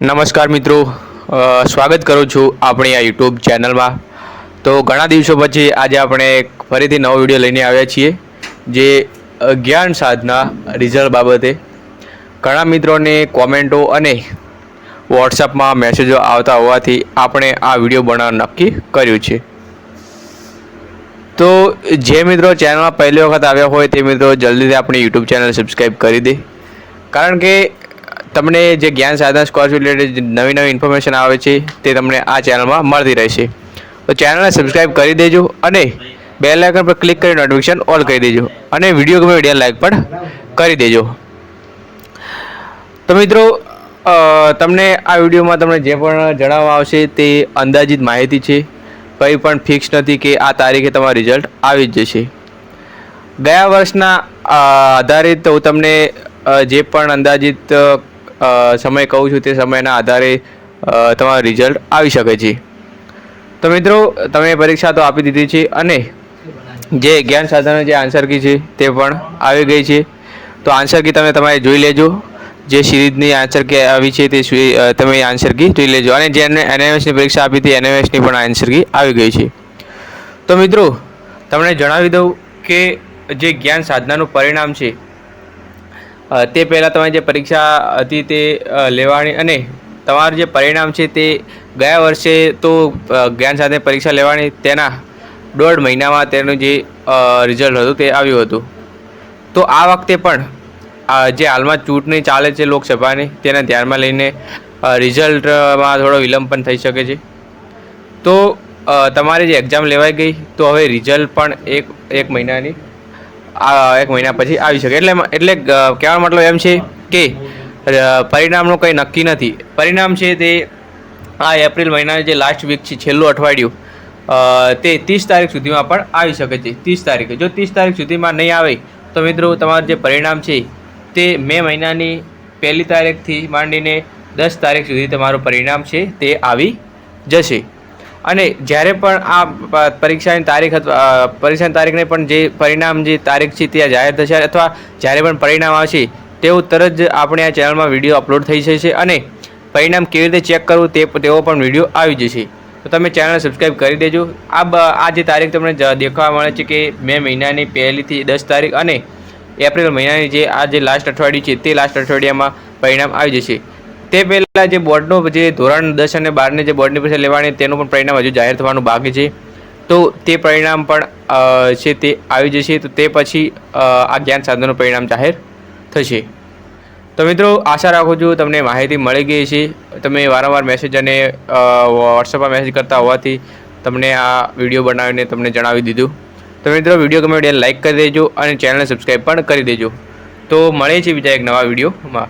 નમસ્કાર મિત્રો. સ્વાગત કરું છું આપણી આ યુટ્યુબ ચેનલમાં. તો ઘણા દિવસો પછી આજે આપણે ફરીથી નવો વીડિયો લઈને આવ્યા છીએ, જે જ્ઞાન સાધના રિઝલ્ટ બાબતે. ઘણા મિત્રોને કોમેન્ટો અને વોટ્સઅપમાં મેસેજો આવતા હોવાથી આપણે આ વીડિયો બનાવવાનું નક્કી કર્યું છે. તો જે મિત્રો ચેનલમાં પહેલી વખત આવ્યા હોય તે મિત્રો જલ્દીથી આપણી યુટ્યુબ ચેનલ સબસ્ક્રાઈબ કરી દે. કારણ કે તમને જે જ્ઞાન સાધના સ્કોર્સ રિલેટેડ નવી નવી ઇન્ફોર્મેશન આવે છે, તે તમને આ ચેનલમાં મળતી રહેશે. તો ચેનલને સબસ્ક્રાઈબ કરી દેજો અને બેલ આઇકન પર ક્લિક કરી નોટિફિકેશન ઓલ કરી દેજો અને વીડિયો ગમે વીડિયો લાઇક પણ કરી દેજો. તો મિત્રો તમને આ વિડીયોમાં તમને જે પણ જણાવવામાં આવશે તે અંદાજિત માહિતી છે. કંઈ પણ ફિક્સ નથી કે આ તારીખે તમારું રિઝલ્ટ આવી જ જશે. ગયા વર્ષના આધારિત હું તમને જે પણ અંદાજિત સમય કહું છું તે સમયના આધારે તમારું રિઝલ્ટ આવી શકે છે. તો મિત્રો, તમે પરીક્ષા તો આપી દીધી છે અને જે જ્ઞાન સાધનો જે આન્સર કી છે તે પણ આવી ગઈ છે. તો આન્સર કી તમે તમારે જોઈ લેજો. જે સિરીઝની આન્સર કી આવી છે તે તમે આન્સર કી જોઈ લેજો. અને જે એનએમએસની પરીક્ષા આપી હતી એનએમએસની પણ આન્સર કી આવી ગઈ છે. તો મિત્રો, તમને જણાવી દઉં કે જે જ્ઞાન સાધનાનું પરિણામ છે તે પહેલાં તમારી જે પરીક્ષા હતી તે લેવાની અને તમારું જે પરિણામ છે તે ગયા વર્ષે તો જ્ઞાન સાથે પરીક્ષા લેવાની તેના દોઢ મહિનામાં તેનું જે રિઝલ્ટ હતું તે આવ્યું હતું. તો આ વખતે પણ જે હાલમાં ચૂંટણી ચાલે છે લોકસભાની તેને ધ્યાનમાં લઈને રિઝલ્ટમાં થોડો વિલંબ પણ થઈ શકે છે. તો તમારી જે એક્ઝામ લેવાઈ ગઈ, તો હવે રિઝલ્ટ પણ એક એક મહિનાની આ એક મહિના પછી આવી શકે. એટલે એટલે કહેવાનો મતલબ એમ છે કે પરિણામનું કંઈ નક્કી નથી. પરિણામ છે તે આ એપ્રિલ મહિનાની જે લાસ્ટ વીક છે, છેલ્લું અઠવાડિયું તે ત્રીસ તારીખ સુધીમાં પણ આવી શકે છે. ત્રીસ તારીખે. જો ત્રીસ તારીખ સુધીમાં નહીં આવે, તો મિત્રો તમારું જે પરિણામ છે તે મે મહિનાની પહેલી તારીખથી માંડીને દસ તારીખ સુધી તમારું પરિણામ છે તે આવી જશે. અને જ્યારે પણ આ પરીક્ષાની તારીખ અથવા પરીક્ષાની તારીખને પણ જે પરિણામ, જે તારીખ છે ત્યાં જાહેર થશે અથવા જ્યારે પણ પરિણામ આવશે તેવું તરત જ આપણે આ ચેનલમાં વીડિયો અપલોડ થઈ જશે અને પરિણામ કેવી રીતે ચેક કરવું તે તેવો પણ વીડિયો આવી જશે. તો તમે ચેનલ સબસ્ક્રાઈબ કરી દેજો. આ આ જે તારીખ તમને દેખવા મળે છે કે મે મહિનાની પહેલીથી દસ તારીખ અને એપ્રિલ મહિનાની જે આ જે લાસ્ટ અઠવાડિયું છે તે લાસ્ટ અઠવાડિયામાં પરિણામ આવી જશે. તે પહેલાં જે બોર્ડનું જે ધોરણ દસ અને બારની જે બોર્ડની પરીક્ષા લેવાની તેનું પણ પરિણામ હજુ જાહેર થવાનું બાકી છે. તો તે પરિણામ પણ છે તે આવી જશે, તો તે પછી આ જ્ઞાન સાધનનું પરિણામ જાહેર થશે. તો મિત્રો, આશા રાખું છું તમને માહિતી મળી ગઈ છે તમે વારંવાર મેસેજ અને વોટ્સઅપમાં મેસેજ કરતા હોવાથી તમને આ વીડિયો બનાવીને તમને જણાવી દીધું. તો મિત્રો, વીડિયો ગમે વીડિયો લાઈક કરી દેજો અને ચેનલને સબસ્ક્રાઈબ પણ કરી દેજો. તો મળે છે બીજા એક નવા વિડીયોમાં.